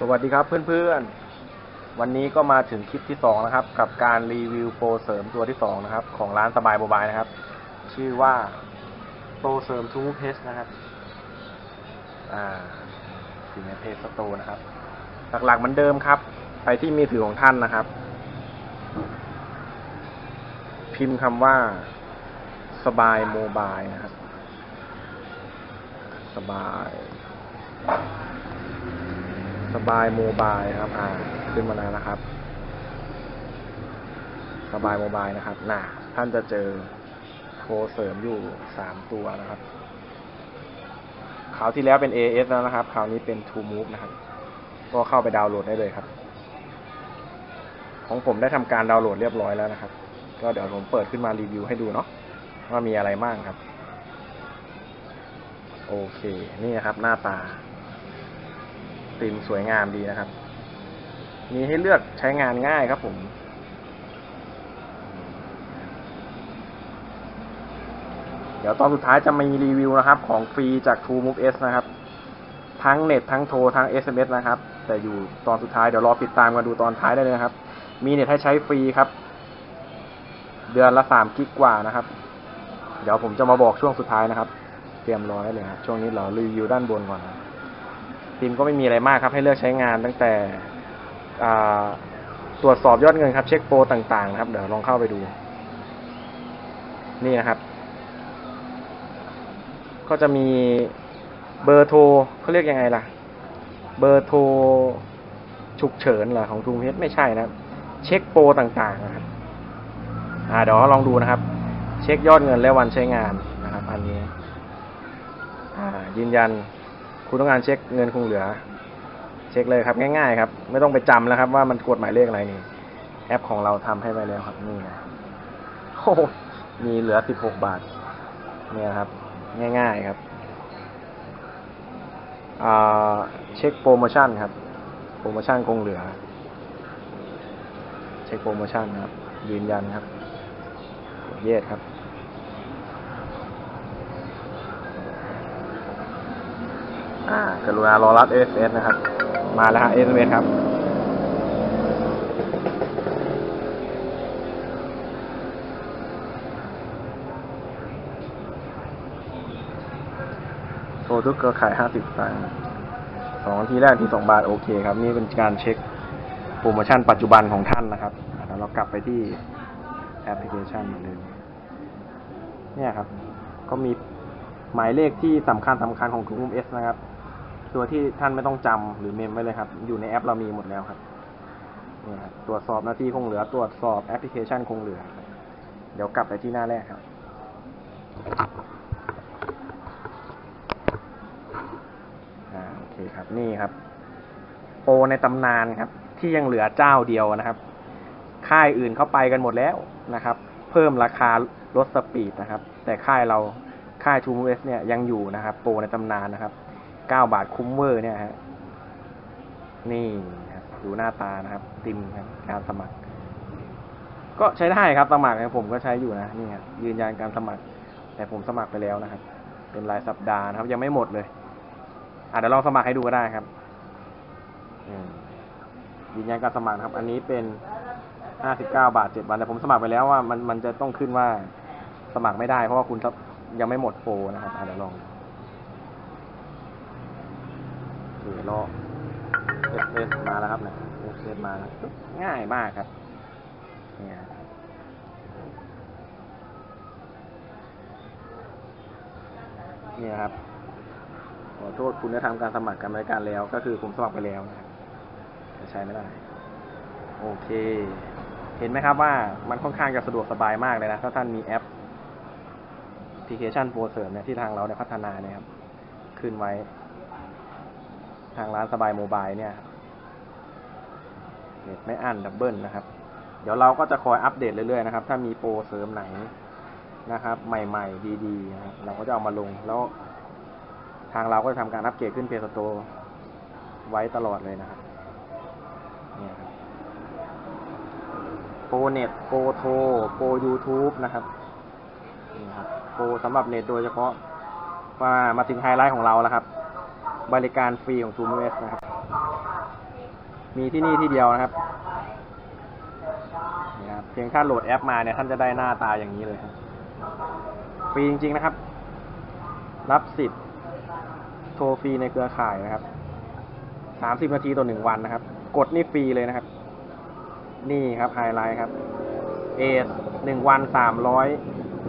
สวัสดีครับเพื่อนๆ วันนี้ก็มาถึงคลิปที่สองนะครับ กับการรีวิวโปรเสริมตัวที่สองนะครับ ของร้านสบายโมบายนะครับ ชื่อว่าโปรเสริมทูเพสนะครับ อ่าสินเพสโตนะครับ หลักๆเหมือนเดิมครับ ไปที่มือถือของท่านนะครับ พิมพ์คำว่าสบายโมบายนะครับ สบาย สบายโมบายครับ อ่า ขึ้นมาแล้วนะครับ สบายโมบายนะครับน่ะท่านจะเจอโทรเสริมอยู่สามตัวนะครับคราวที่แล้วเป็น AS แล้วนะครับคราวนี้เป็น To Move นะครับ ก็เข้าไปดาวน์โหลดได้เลยครับ ของผมได้ทำการดาวน์โหลดเรียบร้อยแล้วนะครับ ก็เดี๋ยวผมเปิดขึ้นมารีวิวให้ดูเนาะว่ามีอะไรบ้างครับ โอเค นี่นะครับหน้าตา ติมสวยงามดีนะครับ มีให้เลือกใช้งานง่ายครับผม เดี๋ยวตอนสุดท้ายจะมีรีวิวนะครับ ของฟรีจาก True Move S นะครับ ทั้งเน็ตทั้งโทรทั้ง SMS นะครับ แต่อยู่ตอนสุดท้ายเดี๋ยวรอติดตามกันดูตอนท้ายได้เลยนะครับ มีเน็ตให้ใช้ฟรีครับ เดือนละสามกิกกว่านะครับ เดี๋ยวผมจะมาบอกช่วงสุดท้ายนะครับ เตรียมรอได้เลยครับช่วงนี้เรารีวิวด้านบนก่อนนะ ทีมก็ไม่มีอะไรมากครับ ให้เลือกใช้งานตั้งแต่ตรวจสอบยอดเงินครับ เช็คโปรต่างๆนะครับ เดี๋ยวลองเข้าไปดู นี่นะครับ ก็จะมีเบอร์โทรเขาเรียกยังไงล่ะ เบอร์โทรฉุกเฉินเหรอของทูมเพชไม่ใช่นะเช็คโปรต่างๆนะครับอ่าเดี๋ยวลองดูนะครับ เช็คยอดเงินและวันใช้งานนะครับ อันนี้ อ่ายืนยัน คุณต้องการเช็คเงินคงเหลือ เช็คเลยครับง่ายๆครับ ไม่ต้องไปจำแล้วครับ ว่ามันกดหมายเลขอะไรนี่ แอปของเราทำให้ไวแล้วครับนี่นะโอ้มีเหลือสิบหกบาท เนี่ยครับ ง่ายๆครับเช็คโปรโมชั่นครับ โปรโมชั่นคงเหลือ เช็คโปรโมชั่นครับ ยืนยันครับเยสครับ อ่ากรุณารอรับ SMS นะครับ มาแล้วฮะ SMS ครับโทรทุกเครือข่าย50ตังค์สองทีแรกที่สองบาท โอเคครับ นี่เป็นการเช็คโปรโมชั่นปัจจุบันของท่านนะครับอะเดี๋ยวเรากลับไปที่แอปพลิเคชันเหมือนเดิมเนี่ยครับ ก็มีหมายเลขที่สำคัญสำคัญของกลุ่ม S นะครับ ตัวที่ท่านไม่ต้องจำหรือเมมไว้เลยครับ อยู่ในแอปเรามีหมดแล้วครับนี่ครับตรวจสอบหน้าที่คงเหลือ ตรวจสอบแอปพลิเคชันคงเหลือ เดี๋ยวกลับไปที่หน้าแรกครับ อ่าโอเคครับ นี่ครับ โปรในตำนานครับ ที่ยังเหลือเจ้าเดียวนะครับ ค่ายอื่นเข้าไปกันหมดแล้วนะครับ เพิ่มราคาลดสปีดนะครับ แต่ค่ายเราค่ายทูมูเวสเนี่ยยังอยู่นะครับ โปรในตำนานนะครับ เก้าบาทคุ้มเวอร์เนี่ยฮะ นี่ครับดูหน้าตานะครับ ติมครับการสมัคร ก็ใช้ได้ครับสมัครนะผมก็ใช้อยู่นะนี่ครับยืนยันการสมัคร แต่ผมสมัครไปแล้วนะครับ เป็นรายสัปดาห์นะครับ ยังไม่หมดเลยอะเดี๋ยวลองสมัครให้ดูก็ได้ครับอยืนยันการสมัครครับ อันนี้เป็นห้าสิบเก้าบาทเจ็ดวันแต่ผมสมัครไปแล้วว่ามันมันจะต้องขึ้นว่าสมัครไม่ได้เพราะว่าคุณยังไม่หมดโปรนะครับอะเดี๋ยวลอง โอเครอ SS มาแล้วครับเนี่ย SS มาแล้วง่ายมากครับ เนี่ยนี่ครับ ขอโทษคุณได้ทำการสมัครการบริการแล้ว ก็คือผมสมัครไปแล้วนะครับใช้ไม่ได้ โอเค เห็นไหมครับว่ามันค่อนข้างจะสะดวกสบายมากเลยนะ ถ้าท่านมีแอปพลิเคชันโปรเสริมเนี่ยที่ทางเราได้พัฒนาเนี่ยครับ ขึ้นไว้ ทางร้านสบายโมบายเนี่ยเน็ตไม่อั้นดับเบิลนะครับ เดี๋ยวเราก็จะคอยอัปเดตเรื่อยๆนะครับ ถ้ามีโปรเสริมไหนนะครับ ใหม่ๆ ดีๆนะครับเราก็จะเอามาลง แล้ว ทางเราก็จะทำการอัปเกรดขึ้นเพจสโตไว้ตลอดเลยนะครับเนี่ยครับโปรเน็ตโปรโทรโปรยูทูบนะครับนี่ครับโปรสำหรับเน็ตโดยเฉพาะมามาถึงไฮไลท์ของเราแล้วครับ บริการฟรีของ t ูมเวสนะครับ มีที่นี่ที่เดียวนะครับนี่ครับ เพียงถ้านโหลดแอปมาเนี่ยท่านจะได้หน้าตาอย่างนี้เลยครับฟรีจริง ๆนะครับ รับสิทธิ์โทรฟรีในเครือข่ายนะครับ สามสิบนาทีต่อหนึ่งวันนะครับ กดนี่ฟรีเลยนะครับ นี่ครับไฮไลท์ครับ เอสหนึ่งวันสามร้อย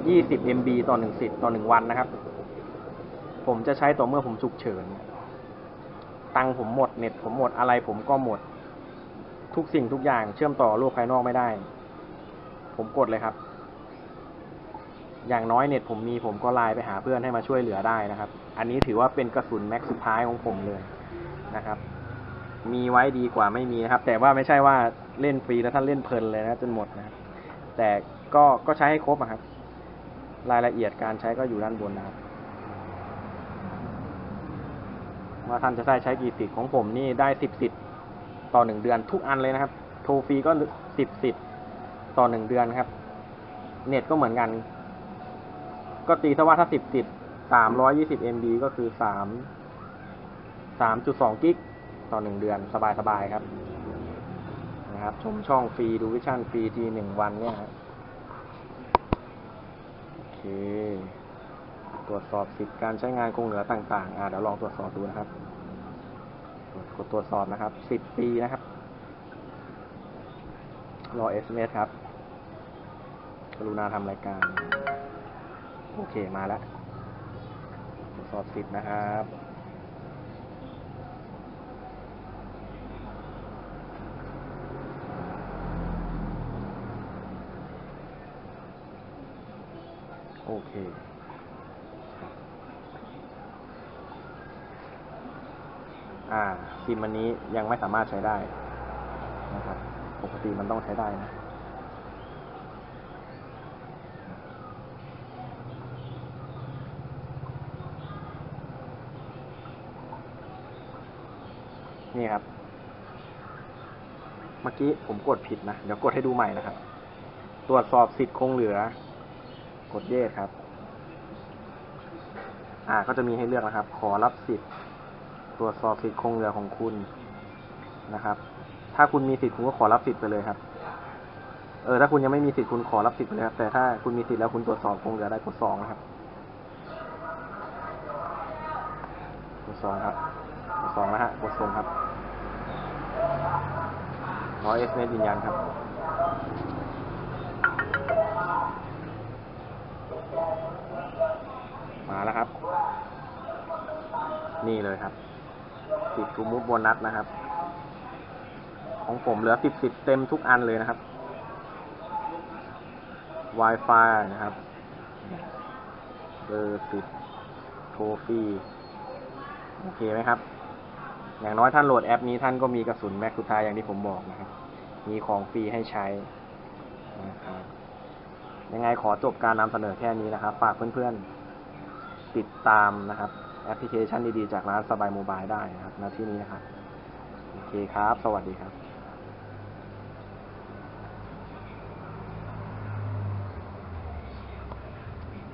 ยี่สิบ MB ต่อหนึ่งสิทธิ์ต่อหนึ่งวันนะครับ ผมจะใช้ต่อเมื่อผมฉุกเฉิน ตังผมหมดเน็ตผมหมดอะไรผมก็หมด ทุกสิ่งทุกอย่างเชื่อมต่อโลกภายนอกไม่ได้ ผมกดเลยครับ อย่างน้อยเน็ตผมมีผมก็ไลน์ไปหาเพื่อนให้มาช่วยเหลือได้นะครับ อันนี้ถือว่าเป็นกระสุนแม็กซ์สุดท้ายของผมเลยนะครับ มีไว้ดีกว่าไม่มีนะครับ แต่ว่าไม่ใช่ว่าเล่นฟรีแล้วท่านเล่นเพลินเลยนะจนหมดนะแต่ก็ก็ใช้ให้ครบอะครับ รายละเอียดการใช้ก็อยู่ด้านบนนะครับ ว่าท่านจะได้ใช้กี่สิทธิ์ของผมนี่ได้สิบสิทธิ์ต่อหนึ่งเดือนทุกอันเลยนะครับ โทรฟรีก็สิบสิทธิ์ต่อหนึ่งเดือนครับ เน็ตก็เหมือนกัน ก็ตีถ้าว่าถ้าสิบสิทธิ์สามร้อยยี่สิบ MB ก็คือสามสามจุดสองกิกต่อหนึ่งเดือนสบายๆครับนะครับ ชมช่องฟรีดูวิชั่นฟรีทีหนึ่งวันเนี่ยครับโอเค ตรวจสอบสิทธิ์การใช้งานคงเหลือต่างๆ อ่าเดี๋ยวลองตรวจสอบดูนะครับกดตรวจสอบนะครับ สิบปีนะครับ รอ SMS ครับกรุณาทำรายการ โอเคมาแล้ว ตรวจสอบสิทธิ์นะครับโอเค อ่าซิมอันนี้ยังไม่สามารถใช้ได้นะครับปกติมันต้องใช้ได้นะนี่ครับ เมื่อกี้ผมกดผิดนะ เดี๋ยวกดให้ดูใหม่นะครับ ตรวจสอบสิทธิ์คงเหลือ กดเยสครับ อ่า ก็จะมีให้เลือกนะครับ ขอรับสิทธิ์ ตรวจสอบสิทธิ์คงเหลือของคุณนะครับ ถ้าคุณมีสิทธิ์คุณก็ขอรับสิทธิ์ไปเลยครับ เออถ้าคุณยังไม่มีสิทธิ์คุณขอรับสิทธิ์ไปเลยครับ แต่ถ้าคุณมีสิทธิ์แล้วคุณตรวจสอบคงเหลือได้กดสองนะครับกดสองครับกดสองนะฮะกดส่งครับร้อยเอสเมยืนยันครับมาแล้วครับ นี่เลยครับ สิบทูมูฟโบนัสนะครับ ของผมเหลือสิบสิบเต็มทุกอันเลยนะครับ Wi-Fi นะครับเบอร์สิบโทรฟรีโอเคไหมครับ อย่างน้อยท่านโหลดแอปนี้ท่านก็มีกระสุนแม็กสุดท้ายอย่างที่ผมบอกนะครับ มีของฟรีให้ใช้นะครับยังไงขอจบการนำเสนอแค่นี้นะครับ ฝากเพื่อนๆ ติดตามนะครับ แอปพลิเคชันดีๆ จากร้านสบายโมบายได้นะครับณที่นี้นะครับ โอเคครับ สวัสดีครับ